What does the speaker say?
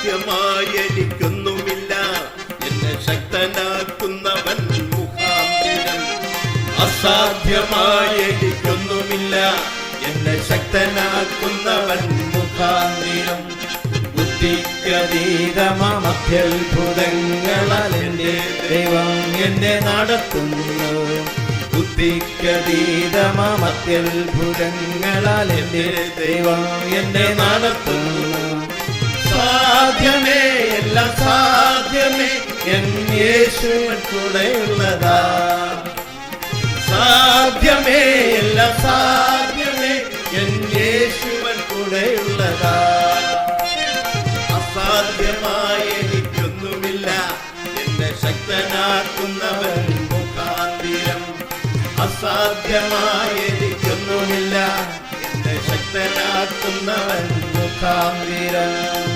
അസാധ്യമായി എനിക്കൊന്നുമില്ല എന്നെ ശക്തനാക്കുന്നവൻ മുഖാന്തിരം. അസാധ്യമായി എന്നെ ശക്തനാക്കുന്നവൻ മുഖാന്തിരം. ബുദ്ധിക്കതീതമത്യത്ഭുതങ്ങളാൽ ദൈവം എന്നെ നടത്തുന്നു. ബുദ്ധിക്കതീതമത്യത്ഭുതങ്ങളാൽ ദൈവം എന്നെ നടത്തുന്നു. എല്ലാം സാധ്യമേ. എൻ യേശുവിൻ കൂടെയുള്ളതാ. സാധ്യമേ എല്ലാം സാധ്യമേ. എൻ യേശുവൻ കൂടെയുള്ളതാ. അസാധ്യമായ എനിക്കൊന്നുമില്ല എന്നെ ശക്തനാക്കുന്നവൻ മുഖാന്തിരം. അസാധ്യമായ എനിക്കൊന്നുമില്ല എന്നെ ശക്തനാക്കുന്നവൻ മുഖാന്തിരം.